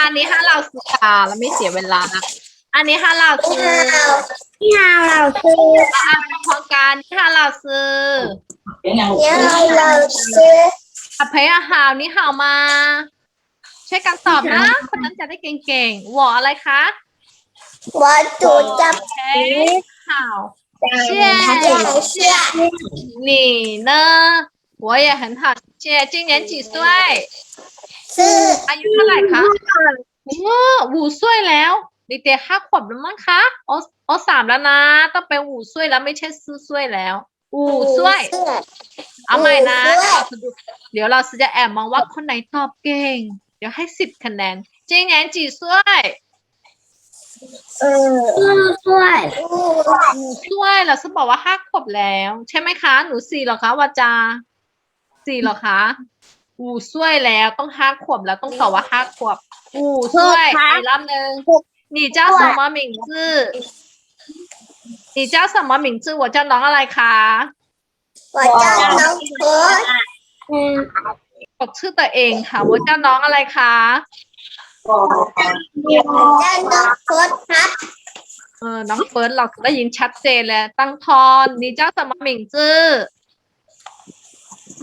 อันนี้ห้าเราซื้อค่ะแล้วไม่เสียเวลา อันนี้ห้าเราซื้อ 你好，老师。 อ่านพร้อมกันห้าเราซื้อ 你好，老师。 อภัยอาหารนี่หาวมาช่วยกันตอบนะ คนนั้นจะได้เก่งๆหวออะไรคะ 我煮的 เฮ้หาว 谢谢。你呢我也很好谢谢今年几岁 ชื่ออายุเท่าไหร่คะว้าวูซวยแล้วดิเจห้าขวบแล้วมั้งคะโอโอสามแล้วนะ ต้องไปหูซวยแล้วไม่ใช่ซื่อซวยแล้วหูซวยเอาใหม่นะ เดี๋ยวเราจะแอบมองว่าคนไหนตอบเก่ง เดี๋ยวให้สิบคะแนนเจงแอนจีซวยเออช่วยช่วยเราจะบอกว่าห้าขวบแล้ว ใช่ไหมคะ หนูสี่หรอคะวาจาสี่หรอคะ อูช่วยแล้วต้องห้าขวบแล้วต้องตอบว่าห้าขวบ อูช่วยอีกรอบนึงหนีเจ้าสมมมิงชื่อหนีเจ้าสมมมิงชื่อหัวเจ้าน้องอะไรคะหัวเจ้าน้องเฟิร์สบอกชื่อตัวเองค่ะว่าเจ้าน้องอะไรคะหัวเจ้าน้องเฟิร์สครับเอน้องเฟิร์สเราได้ยินชัดเจนแล้วตั้งทอนหนีเจ้าสมมมิงชื่อ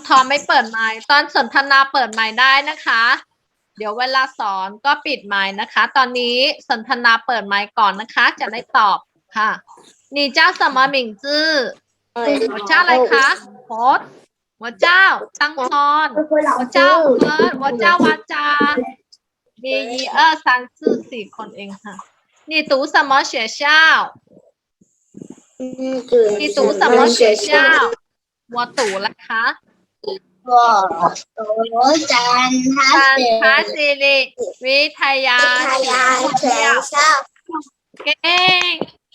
ทอมไม่เปิดไมค์ตอนสนทนาเปิดไมค์ได้นะคะ เดี๋ยวเวลาสอนก็ปิดไมค์นะคะ ตอนนี้สนทนาเปิดไมค์ก่อนนะคะ จะได้ตอบค่ะนี่เจ้าสมมิงจื้อหัวเจ้าอะไรคะโพสหัวเจ้า ตั้งทอนหัวเจ้าเฟิร์ดหัวเจ้าวาจามียีเอองสามสี่สี่คนเองค่ะ นี่ตูสมอเฉียเจ้านี่ตูสมอเฉียเจ้ ก็โตจันทจันทสิริวิทยาแสงเศร้าเก่ง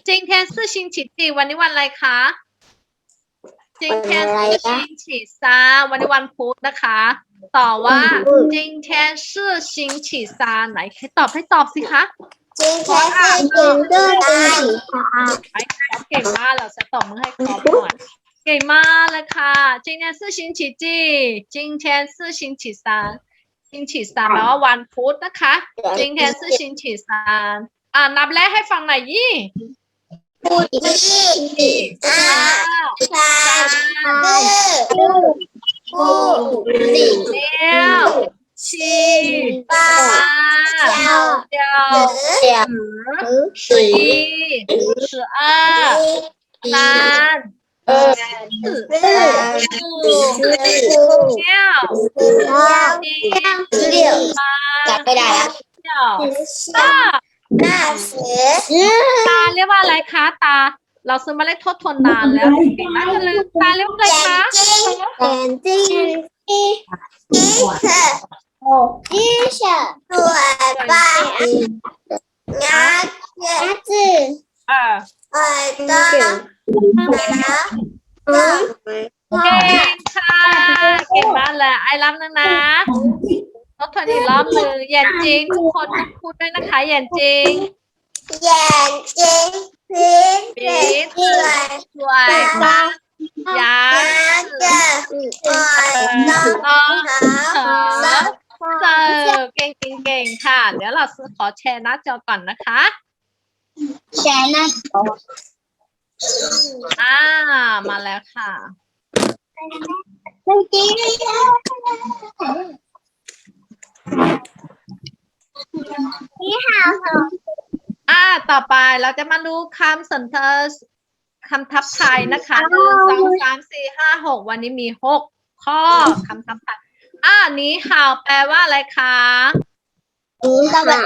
จิงเทนซื่อชิงฉิตีวันนี้วันอะไรคะจิงเทนซื่อชิงฉิซาวันนี้วันพุธนะคะ ต่อว่าจิงเทนซื่อชิงฉิซาไหนใครตอบให้ตอบสิคะจิงเทนซื่อชิงฉิซาไอ้เก่งมากเราจะตอบมือให้ครบหน่อย เก่งมากเลยค่ะ今天是星期几今天是星期三星期三แปลว่าวันพุธนะคะ今天是星期三อ่านับเลขให้ฟังหน่อยยี่ พูดที่ห้า ห้า สามสี่ห้า เก้า七 八 八九 九 十一十二三二 เที่ยวตาจับไม่ได้แล้วเที่ยวตาตาเรียกว่าอะไรคะตา เราซื้อมาเล่นทดทนนานแล้วเด็กๆน่าจะลืมตาเรียกว่าอะไรคะเออ耳朵、 เก่งค่ะ เก่งมากเลยไอรับนะนะทบทวนอีกรอบหนึ่งเย็นจริง ทุกคนพูดด้วยนะคะเย็นจริงปีดสวยมากยาวต้องเสริมเสิร์ฟเก่งเก่งเก่งค่ะ เดี๋ยวเราขอแชร์หน้าจอก่อนนะคะ แชร์หน้าจอ อ่า มาแล้วค่ะเมื่อกี้นี่ค่ะอ่า ต่อไปเราจะมาดูคำสนทนาคำทับไทยนะคะหนึ่งสองสามสี่ห้าหกวันนี้มีหกข้อคำทับไทยอ่านี้ข่าวแปลว่าอะไรคะ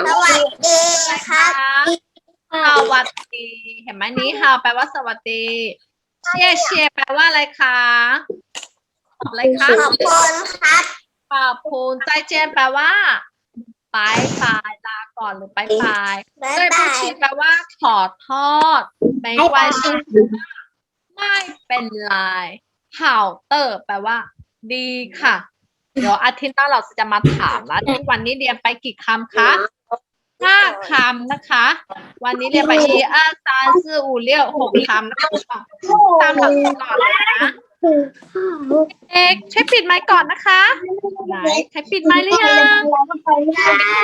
สวัสดีครับ สวัสดี เห็นไหมนี้ข่าวแปลว่าสวัสดีเชียเชียแปลว่าอะไรคะอะไรคะขอบคุณครับขอบคุณใจเจนแปลว่าบายบายลาก่อนหรือไปบายบ๊ายด้วยบาผู้ยชีแปลว่าขอโทษไม่ไว้ชีไม่เป็นไรเห่าเตอร์แปลว่า ดีค่ะ เดี๋ยวอาทิตย์หน้าเราจะมาถามแล้วที่วันนี้เรียนไปกี่คำคะ ห้าคำนะคะ วันนี้เรียนไปอีอาซานซื่ออูเลี้ยวหกคำนะคะตามหลักก่อนเลยนะเอกใช้ปิดไมค์ก่อนนะคะไหนใช้ปิดไมค์หรือยังปิด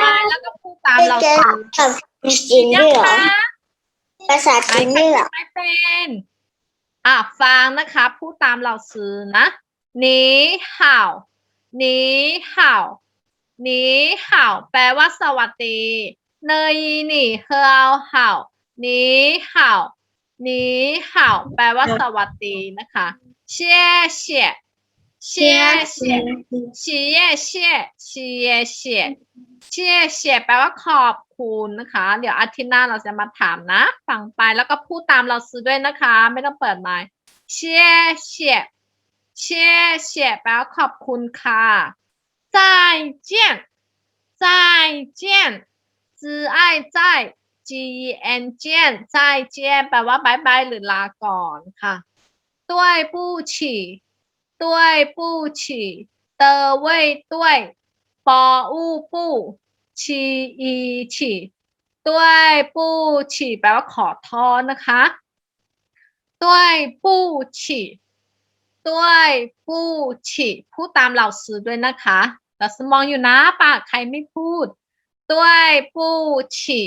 ไมค์แล้วก็พูดตามเราเจอสิจีนยัด้งวยเหรอคะภาษาไหนจีนใครด้วยเหรปิอดไม่เป็นอะฟังนะคะพูดตามเราซื้อนะหนีห่าวหนีห่าวหนีห่าวแปลว่าสวัสดี เนยหนีเฮาห่าวหนีห่าวหนีห่าวแปลว่าสวัสดีนะคะเชี่ยเชี่ยเชี่ยเชี่ย ชีเย่เชี่ยชีเย่เชี่ยเชี่ยเชี่ยแปลว่าขอบคุณนะคะ เดี๋ยวอาทิตย์หน้าเราจะมาถามนะ ฟังไปแล้วก็พูดตามเราซื้อด้วยนะคะ ไม่ต้องเปิดไมค์เชี่ยเชี่ยเชี่ยเชี่ยแปลว่าขอบคุณค่ะ再见再见 จื้ไอ้จ G E N เจียนใจเจนแปลว่าบายบายหรือลาก่อนค่ะต้วยปู้ฉี่ต้วยปู้ฉี่อเว่ยต้วยบูบูชีอีฉี่ต้วยปู้ฉี่แปลว่าขอโทษนะคะต้วยปู้ฉี่ต้วยปู้ฉี่พูดตามเหล่าซื้อด้วยนะคะแต่สมองอยู่นะปากใครไม่พูด ด้วยปูฉี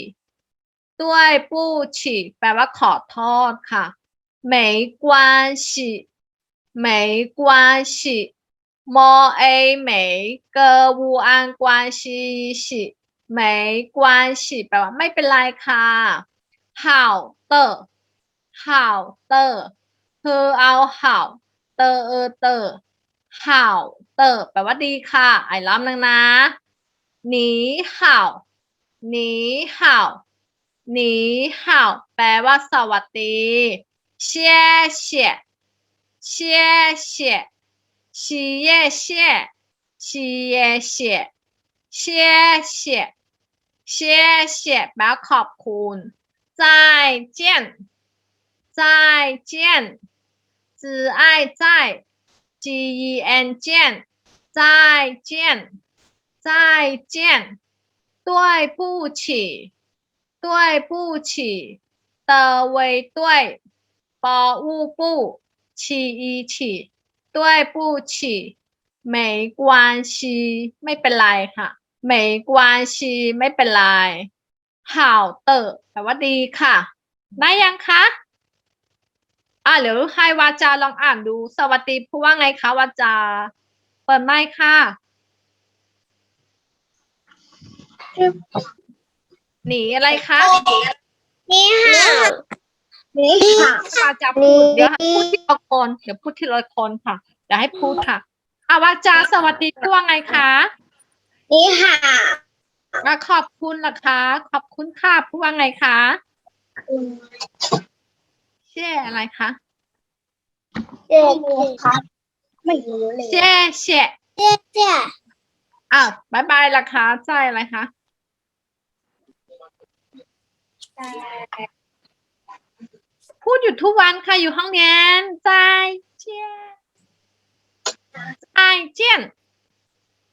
ด้วยปูฉีแปลว่าขอโทษค่ะ没关系没关系มอเอเหมเกอวูอานกวานชีชิเหมกวานชิแปลว่าไม่เป็นไรค่ะห่าวเตอร์ห่าวเตอร์เธอเอาห่าวเตอเออเตอร์ห่าวเตอร์แปลว่าดีค่ะไอ้ล้อมนึงนะ หนีห่าวหนีห่าวหนีห่าวแปลว่าสวัสดีเชี่ยเชี่ยเชี่ยเชี่ย 谢谢，谢谢，谢谢，谢谢แปลว่าขอบคุณ再见再见只爱在 G E N 见再见 再见对不起对不起的为对ปออูปูฉีอีฉีด้วยผู้ฉีไม่กวานชีไม่เป็นไรค่ะไม่กวานชีไม่เป็นไรห่าวเตอร์แปลว่าดีค่ะ ได้ยังคะ อ่ะเดี๋ยวให้วาจาลองอ่านดู สวัสดีพูดว่าไงคะวาจา เปิดไมค์ค่ะ หนีอะไรคะนี่ค่ะ นี่ค่ะวาจาพูดเดี๋ยวให้พูดทีละคนเดี๋ยวพูดทีละคนค่ะ เดี๋ยวให้พูดค่ะอาวาจาสวัสดีพูดว่าไงคะนี่ค่ะอะขอบคุณล่ะคะ ขอบคุณค่ะพูดว่าไงคะเช่อะไรคะเจ๊ครับไม่รู้เลยเช่เช่เจ๊เจ๊อ้าวบายบายล่ะคะใจอะไรคะ พูดอยู่ทุกวันค่ะอยู่ห้องเรียนใจเจียนใจเจียน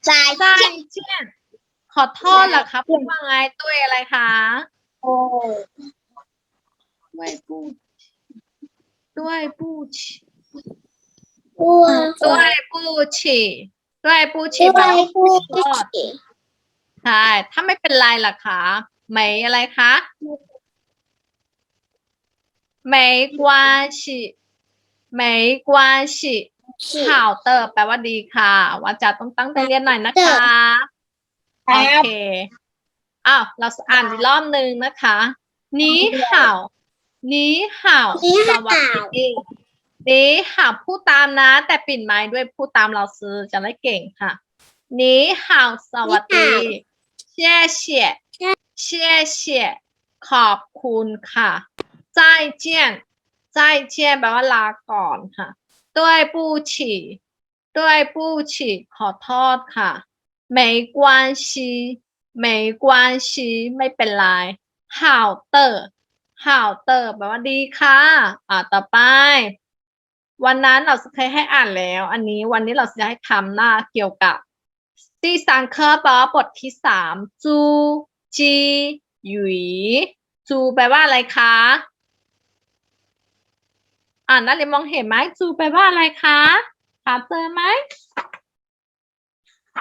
ใจใจเจียนขอโทษล่ะคะพูดว่าไงด้วยอะไรคะโอ้ด้วยปูด้วยปูชีอ้วนด้วยปูชีด้วยปูชีที่แปลไปว่าพูดขอโทษใช่ถ้าไม่เป็นไรล่ะคะไม่อะไรคะ ไม่กวานชีไม่กวานชีข่าวเตอร์แปลว่าดีค่ะวาจาต้องตั้งใจเรียนหน่อยนะคะ โอเค อ้าว เราอ่านอีกรอบหนึ่งนะคะ นี้ห่าวนี้ห่าวนี่สค่ะวัสดีนี้ห่าวพูดตามนะ แต่ปิดไม้ด้วยพูดตามเราซื้อจะได้เก่งค่ะ นี้ห่าวสวัสดีเชี่ยเชี่ยเชี่ยเชี่ยขอบคุณค่ะ ใจเจียนใจเจียนแปลว่าลาก่อนค่ะ ด้วยผู้ฉี่ด้วยผู้ฉี่ขอโทษค่ะ 没关系没关系ไม่เป็นไร好的好的แปลว่าดีค่ะ อ่าต่อไป วันนั้นเราเคยให้อ่านแล้ว อันนี้วันนี้เราจะให้ทำหน้าเกี่ยวกับที่สังเคราะห์แปลว่าบทที่สามจูจีหยุยจูแปลว่าอะไรคะ อ่านนักเรียมองเห็นไหมจูไปว่าอะไรคะหาเจอไหม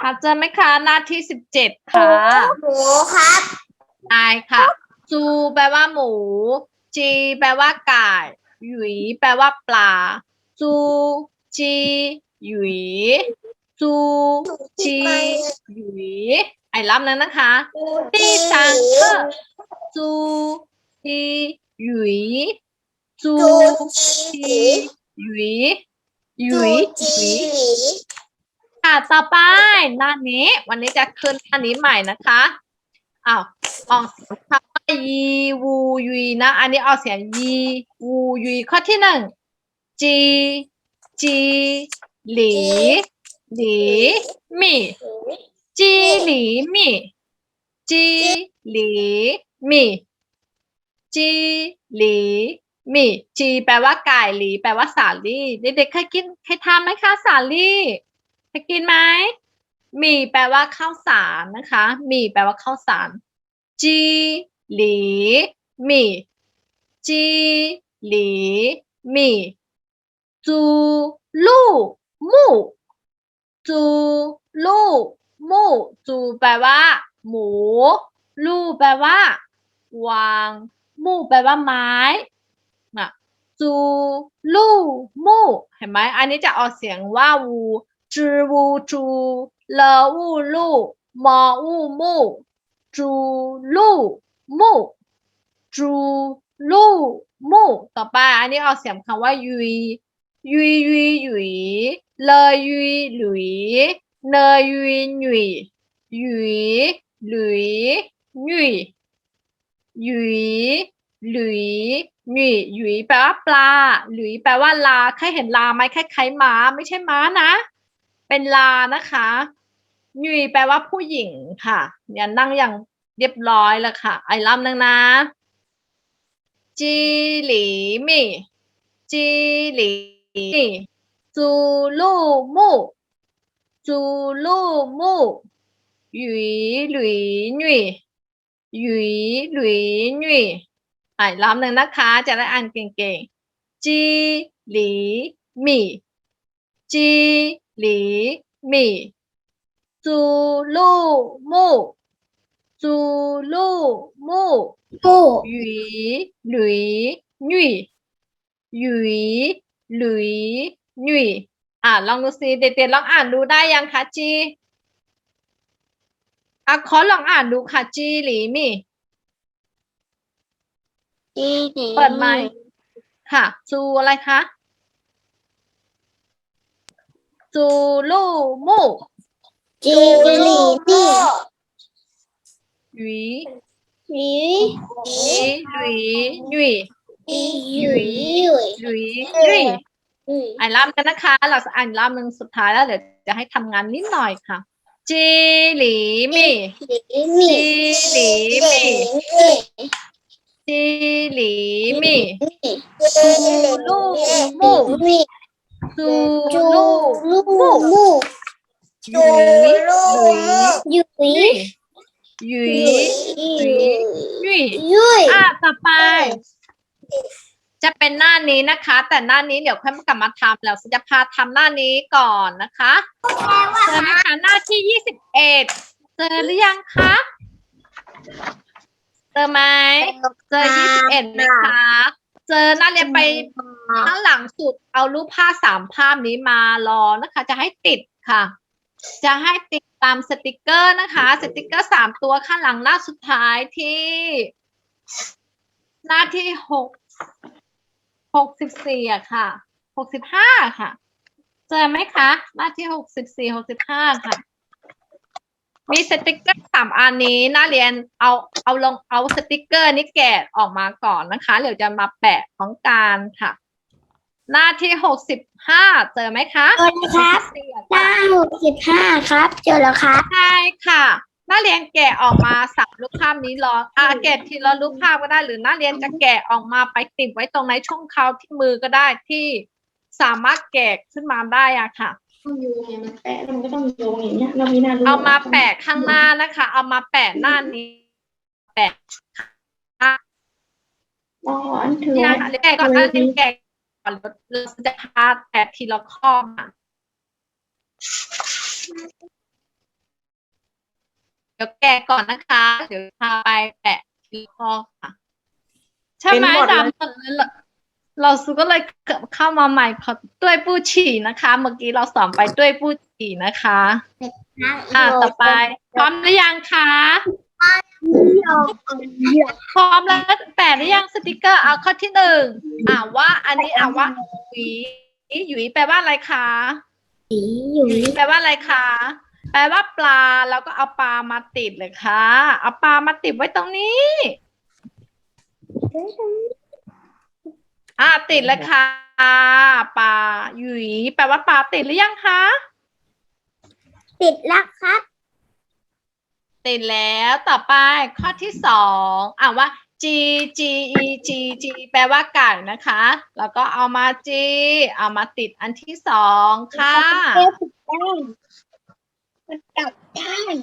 หาเจอไหมคะ หน้าที่สิบเจ็ดค่ะหมูครับนายค่ะจูแปลว่าหมู จีแปลว่าไก่หยุยแปลว่าปลา จูจีหยุยจูจีหยุยไอ้รับนั้นนะคะที่สามก็จูจีหยุย จูจีหยุยหยุยหยุยค่ะต่อไปหน้านี้ วันนี้จะขึ้นหน้านี้ใหม่นะคะอ้าวลองคำว่ายีวูยีนะ อันนี้เอาเสียงยีวูยีข้อที่หนึ่งจีจีหลีหลีมีจีหลีมีจีหลีมีจีหลี มีจีแปลว่าไก่หลีแปลว่าสาลี่เด็กๆเคยกินเคยทานไหมคะสาลี่เคยกินไหมมีแปลว่าข้าวสารนะคะ มีแปลว่าข้าวสารจีหลีมีจีหลีมีจูลู่มู่จูลู่มู่จูแปลว่า หมู ลู่แปลว่า วาง มู่แปลว่าไม้ จูลู่มู่เห็นไหมอันนี้จะออกเสียงว่าวูจือวูจูเลวูลู่มอวูมู่จูลู่มู่จูลู่มู่ต่อไปอันนี้ออกเสียงคำว่ายุยยุยยุยหยุยเลยุยหลุยเนยยุยหนุยหยุยหลุยหนุยหยุย หลุยหนุยหยุยแปลว่าปลา หลุยแปลว่าลาเคยเห็นลาไหมคล้ายๆม้า ไม่ใช่ม้านะ เป็นลานะคะหยุยแปลว่าผู้หญิงค่ะเนี่ยนั่งอย่างเรียบร้อยแล้วค่ะ ไอ้ลำนึ่งนะจีหลีมี่จีหลีจูลู่มู่จูลู่มู่หยุยหลุยหนุยหยุยหลุยหนุย อ่ารอบหนึ่งนะคะ จะได้อ่านเก่งๆ จีหลีมี่ จีหลีมี่จูลู่มู่จูลู่มู่หมูหยุยหลุยหนุยหยุยหลุยหยุยอ่าลองดูสิเด็กๆลองอ่านดูได้ยังคะจีอะขอลองอ่านดูค่ะจีหลีมี่ จีจีเปิดไมค์ค่ะจูอะไรคะจูลู่มู่จีหลีมี่หยุยหลีหลุยหยุยหยุยหยุยหลุยหยุยหยุยอ่านรอบกันนะคะ เราจะอ่านรอบหนึ่งสุดท้ายแล้วเดี๋ยวจะให้ทำงานนิดหน่อยค่ะจีหลีมี่หลีมี่จีหลีมี่ จีหลีมี่จูลู่มู่มี่จูจูลู่ลู่มู่หยุยหลุยหยุยหยุยหยุยหยุยหยุยอะต่อไป จะเป็นหน้านี้นะคะ แต่หน้านี้เดี๋ยวค่อยมากลับมาทำแล้วจะพาทำหน้านี้ก่อนนะคะเจอไหมคะหน้าที่ยี่สิบเอ็ดเจอหรือยังคะ เจอไหมเจอยี่สิบเอ็ดไหมคะ เจอหน้าเรียนไปข้างหลังสุดเอารูปภาพสามภาพนี้มารอนะคะ จะให้ติดค่ะ จะให้ติดตามสติกเกอร์นะคะ สติกเกอร์สามตัวข้างหลังหน้าสุดท้ายที่ หน้าที่หกหกสิบสี่อะค่ะหกสิบห้าค่ะ เจอไหมคะ หน้าที่หกสิบสี่หกสิบห้าค่ะ มีสติกเกอร์สามอันนี้น่าเรียนเอาเอาลงเอาสติกเกอร์นี้แกะออกมาก่อนนะคะเดี๋ยวจะมาแปะของการค่ะ หน้าที่หกสิบห้าเจอไหมคะเจอแล้วครับ64อะหน้าหกสิบห้าครับ เจอแล้วครับใช่ค่ะนักเรียนแกะออกมาสับรูปภาพนี้รออ่าแกะทีละรูปภาพก็ได้ หรือนักเรียนจะแกะออกมาไปติดไว้ตรงไหนช่วงเขาที่มือก็ได้ที่สามารถแกะขึ้นมาได้อะค่ะ ต้องโยงไงมันแปะแล้วมันก็ต้องโยงอย่างเงี้ยเรามีหน้ารู้เอามาแปะข้างหน้านะคะ เอามาแปะหน้านี้ แปะร้อนถือเนี่ยค่ะแกะก่อนนักเรียนแกะอนเราจะพาแตะทีละข้อมาเดี๋ยวแกะก่อนนะคะ เดี๋ยวพาไปแตะทีละข้อค่ะ ใช่ไหมเป็นหมดเลยดำหมดเลยเหรอ เราสุก็เลยเข้ามาใหม่ขอด้วยปู้ฉี่นะคะ เมื่อกี้เราสอนไปด้วยปู้ฉี่นะคะอ่าต่อไป พร้อมหรือยังคะพร้อมแล้วแปะหรือยังสติกเกอร์เอาข้อที่หนึ่งอ่าว่า อันนี้อ่าว่าหวีหวีแปลว่าอะไรคะอยู่แปลว่าอะไรคะแปลว่าปลาแล้วก็เอาปลามาติดเลยค่ะ เอาปลามาติดไว้ตรงนี้ อ่าติดเลยค่ะปลาหวีแปลว่าปลาติดหรือยังคะ ติดแล้วครับ ติดแล้วต่อไปข้อที่สองอ่าว่า G G E G G แปลว่าไก่นะคะ แล้วก็เอามา G เอามาติดอันที่สองค่ะมันกลับด้าน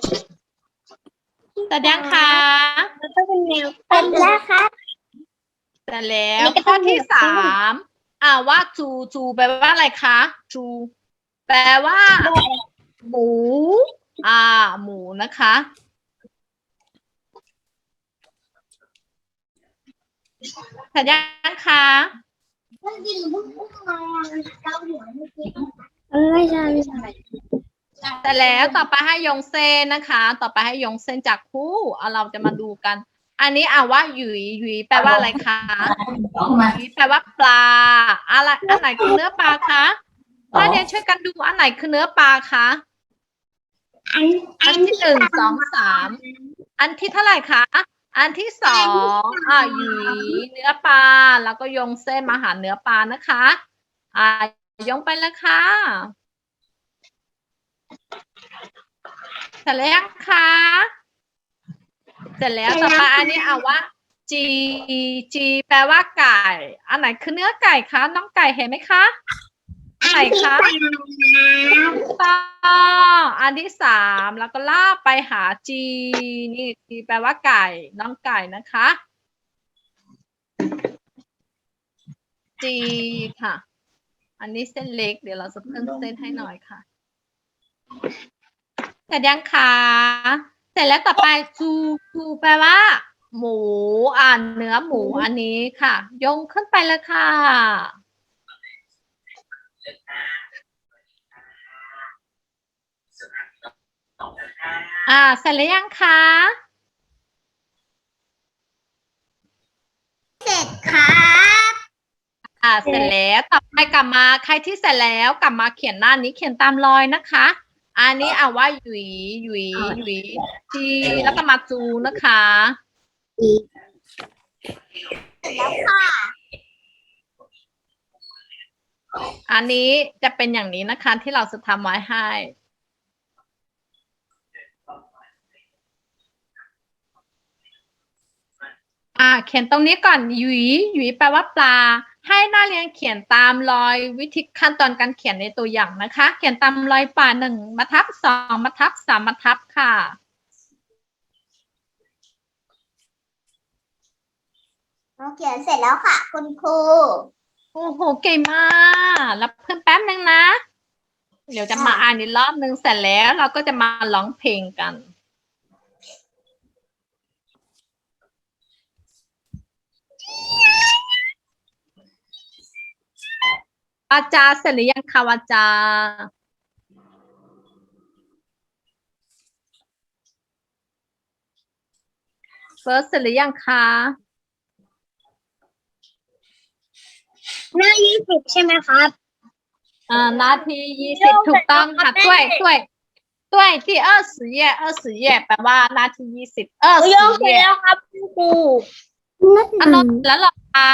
แต่ยังคะมันต้องเป็นแนวเป็นแล้วครับ แต่แล้วอันนี้ก็ข้อต้องที่เหมือนสามอ่าว่าจูจูแปลว่าอะไรคะจูแปลว่า หมู อ่า หมูนะคะแต่ยังคะเออไม่ใช่ไม่ใช่แต่แล้วต่อไปให้ยงเซนนะคะ ต่อไปให้ยงเซนจากคู่เอาเราจะมาดูกัน อันนี้อ่าว่าหยุยหยุยแปลว่าอะไรคะหยุยแปลว่าปลา อะไรอันไหนคือเนื้อปลาคะถ้าเรียนช่วยกันดูอันไหนคือเนื้อปลาคะอันอันที่หนึ่งสองสามอันที่เท่าไหร่คะอันที่สองอ่าหยุยเนื้อปลาแล้วก็ยงเส้นมาหาเนื้อปลานะคะ อ่ายงไปแล้วค่ะเสร็จแล้วยังคะ เสร็จแล้วต่อไปอันนี้เอาว่า G G แปลว่าไก่ อันไหนคือเนื้อไก่คะน้องไก่เห็นไหมคะอันไหนคะต้องอันที่สามแล้วก็ลากไปหา G นี่ G แปลว่าไก่ น้องไก่นะคะ G ค่ะ อันนี้เส้นเล็ก เดี๋ยวเราจะเพิ่มเส้นให้หน่อยค่ะเสร็จยังคะเส ร็จแล้วต่อไปจูจูแปลว่า หมู อ่านเนื้อหมูอันนี้ค่ะ ยงขึ้นไปเลยค่ะ อ่าเสร็จแล้วยังคะเสร็จครับอ่าเสร็จแล้วต่อไปกลับมาใครที่เสร็จแล้วกลับมาเขียนหน้านี้เขียนตามรอยนะคะ อันนี้อ่าว่าหยุยหยุยหยุยจีแล้วก็มาจูนะคะแล้วค่ะ อันนี้จะเป็นอย่างนี้นะคะที่เราจะทำไว้ให้ อ่าเขียนตรงนี้ก่อนหยุยหยุยแปลว่าปลา ให้หน้าเรียนเขียนตามรอยวิธีขั้นตอนการเขียนในตัวอย่างนะคะ เขียนตามรอยป่าหนึ่งมาทับสองมาทับสามมาทับค่ะเราเขียนเสร็จแล้วค่ะ คุณครูโอ้โหเก่งมากแล้วเพื่อนแป๊บนึงนะ เดี๋ยวจะมาอ่านอีกรอบนึงเสร็จแล้วเราก็จะมาร้องเพลงกัน อาจารย์เสร็จหรือยังคะอาจารย์เฟิร์สเสร็จหรือยังคะ หน้ายี่สิบใช่ไหมครับ อ่านาทียี่สิบถูกต้องค่ะด้วยด้วยด้วยที่二十页二十页แปลว่านาทียี่สิบ二十 โยงเสร็จ 页 แล้วครับคุณครู อันนมแล้วเหรอคะ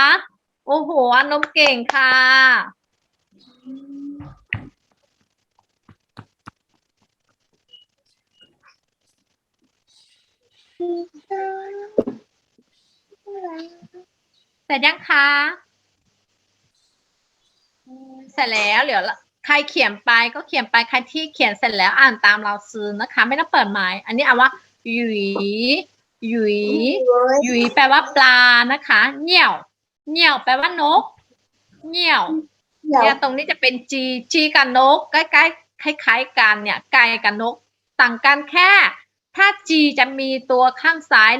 โอ้โหอันนมเก่งค่ะ เสร็จยังคะเสร็จแล้วเดี๋ยวละใครเขียนไปก็เขียนไปใครที่เขียนเสร็จแล้วอ่านตามเราซื้อนะคะ ไม่ต้องเปิดหมาย อันนี้เอาว่าหยุยหยุยหยุยแปลว่าปลานะคะเหนี่ยวเหนี่ยวแปลว่านกเหนี่ยวเดี๋ยวเนี่ยตรงนี้จะเป็นจีจีกับนกใกล้ๆคล้ายๆกันเนี่ยไก่กับนกต่างกันแค่ ถ้าจีจะมีตัวข้างซ้าย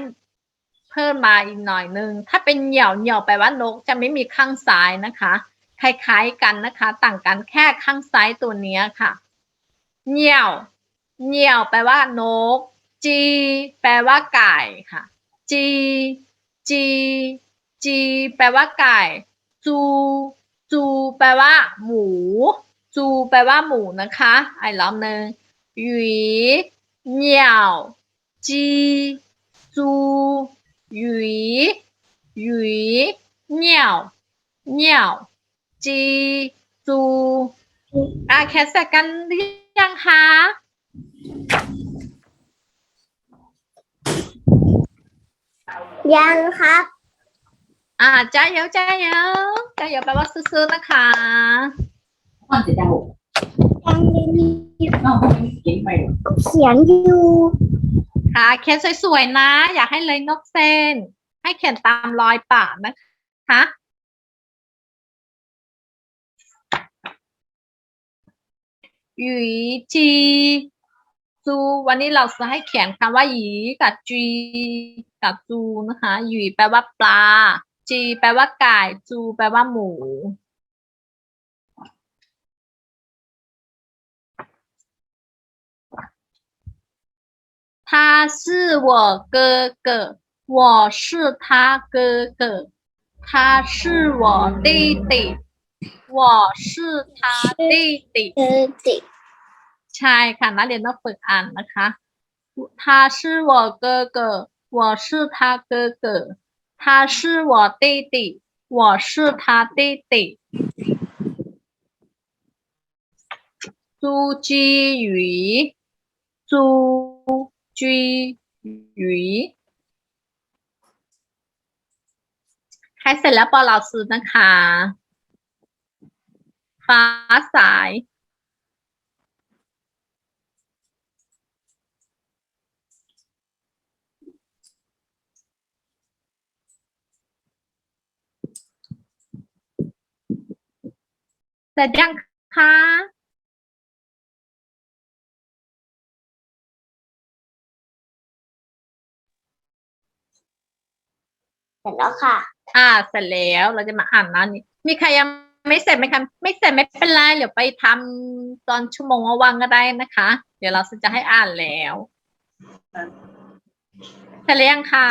เพิ่มมาอีกหน่อยนึง ถ้าเป็นเหี่ยวเหี่ยวแปลว่านกจะไม่มีข้างซ้ายนะคะ คล้ายๆกันนะคะ ต่างกันแค่ข้างซ้ายตัวนี้ค่ะ เหนี่ยวเหนี่ยวแปลว่านกจีแปลว่าไก่ค่ะจีจีจีแปลว่าไก่ จู จูแปลว่า หมู จูแปลว่าหมูนะคะไอ้รอบหนึ่งหี่ วจีจูหวีหวีเหนี่ยวเหนี่ยวจีจูอะแคสเสร็จกันหรือยังคะยังครับ อ่าจ้าเยยวจ้าเยยวจ้าเยยวแปลว่าซื้อๆนะคะมัน ยังมีน้องเก่งไปเขียนอยู่ ค่ะเขียนสวยๆนะ อย่าให้เลยนกเส้น ให้เขียนตามรอยปากนะคะหยีจีจูวันนี้เราจะให้เขียนคำว่าหยีกับจีกับจูนะคะหยีแปลว่าปลา จี แปลว่าไก่จู แปลว่าหมู 他是我哥哥，我是他哥哥，他是我弟弟，我是他弟弟。 เออติ ใช่ค่ะนักเรียนต้องฝึกอ่านนะคะ他是我哥哥，我是他哥哥，他是我弟弟，我是他弟弟。朱基宇，朱 基宇ใครเสร็จแล้วปอเราซื้อนะคะ ฟ้าสาย เสร็จยังคะ เสร็จแล้วค่ะ อ่า เสร็จแล้วเราจะมาอ่านหน้านี้ มีใครยังไม่เสร็จไหมคะ ไม่เสร็จไม่เป็นไร เดี๋ยวไปทำตอนชั่วโมงว่างๆก็ได้นะคะ เดี๋ยวเราจะให้อ่านแล้วเสร็จแล้วยังคะ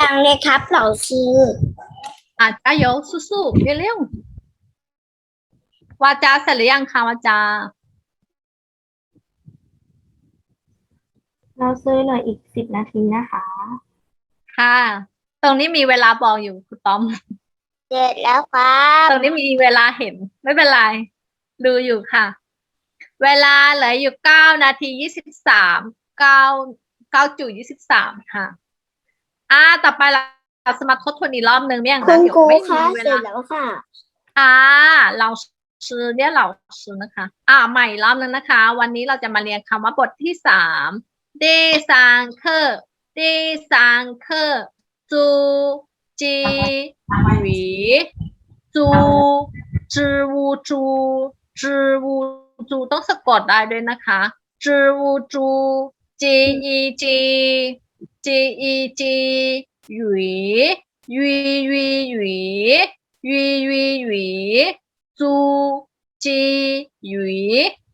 ยังเลยครับเหล่าซื้ออ่านจ้าโยสู้ๆเร็วๆ วาจาเสร็จหรือยังคะวาจา เราซื้อเหลยอีกสิบนาทีนะคะ ค่ะ ตรงนี้มีเวลาบอกอยู่คุณต้อม เสร็จแล้วครับตรงนี้มีเวลาเห็น ไม่เป็นไร ดูอยู่ค่ะ เวลาเหลืออยู่เก้านาทียี่สิบสามเก้าเก้าจุดยี่สิบสามค่ะ อ่า ต่อไปเราสมาทบทวนอีกรอบหนึ่งเนี่ยคุณเดี๋ยวครูไม่คะมีเวเสร็ลาจแล้วค่ะค่ะเรา ชื่อเรียกเหล่านะคะ อ่าใหม่รอบนึงนะคะ วันนี้เราจะมาเรียนคำว่าบทที่สามดีซังเคอร์เดซังเคอร์จูจีหวีจูจูวูจูจูวูจูต้องสะกดได้ด้วยนะคะจูวูจูจีอีจีจีอีจีหวีหวีหวีหวีหวีหวีหวี จูจีหวี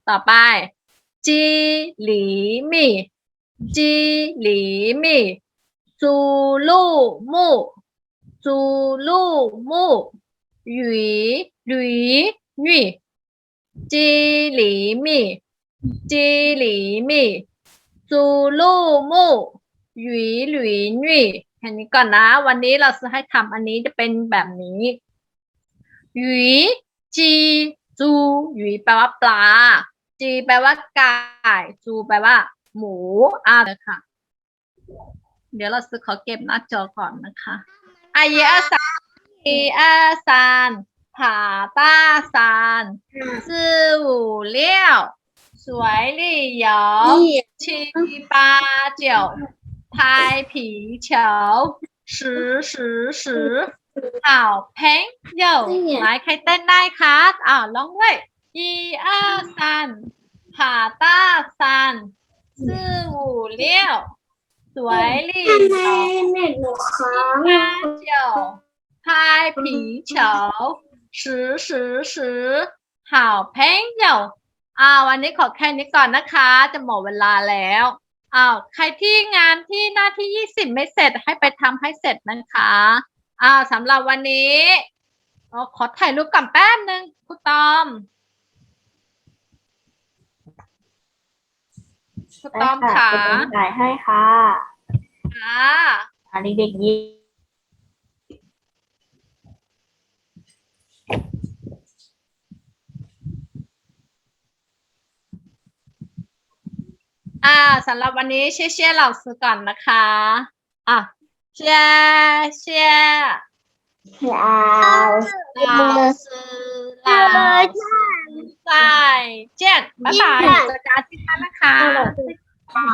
ต่อไป จีหลีมี่จีหลีมี่จูลู่มู่จูลู่มู่หวีหวีหวีจีหลีมี่จีหลีมี่จูลู่มู่หวีหวีหวีแค่นี้ก่อนนะ วันนี้เราจะให้ทำอันนี้จะเป็นแบบนี้หวี จีจูหวีแปลว่าปลา จีแปลว่าไก่จูแปลว่า หมูอ่าเลยค่ะ เดี๋ยวเราจะขอเก็บหน้าจอก่อนนะคะอายอาซานอีอาซานผาต้าซานซื่อหูเลี้ยว 水里游七八九拍皮球十十十 好朋友วเพลงเดี่ยวหลายใครเต้นได้คะอ่าร้องด้วยอีอาซันผาตาซันี้สี่ห้างเจีวยผีเฉสือสือสือขาวเพลงเดี่อ้าววันนี้ขอแค่นี้ก่อนนะคะ จะหมดเวลาแล้วอ้าวใครที่งานที่หน้าที่ยี่สิบไม่เสร็จให้ไปทำให้เสร็จนะคะ อ่าสำหรับวันนี้อ๋อขอถ่ายรูปก่อนแป๊บนึงครูตอมครูตอมค่ะถ่ายให้ค่ะค่ะอ่าเด็กๆยิ้มอ่าสำหรับวันนี้เชี่ยเชี่ยเหล่าซื้อก่อนนะคะ อะ เชี่ยเชี่ยลาวเหล่าซื้อเหล่าซื้อใส่เจ็ดบ๊ายบายเจอกันอาที่หน้านะคะค่ะ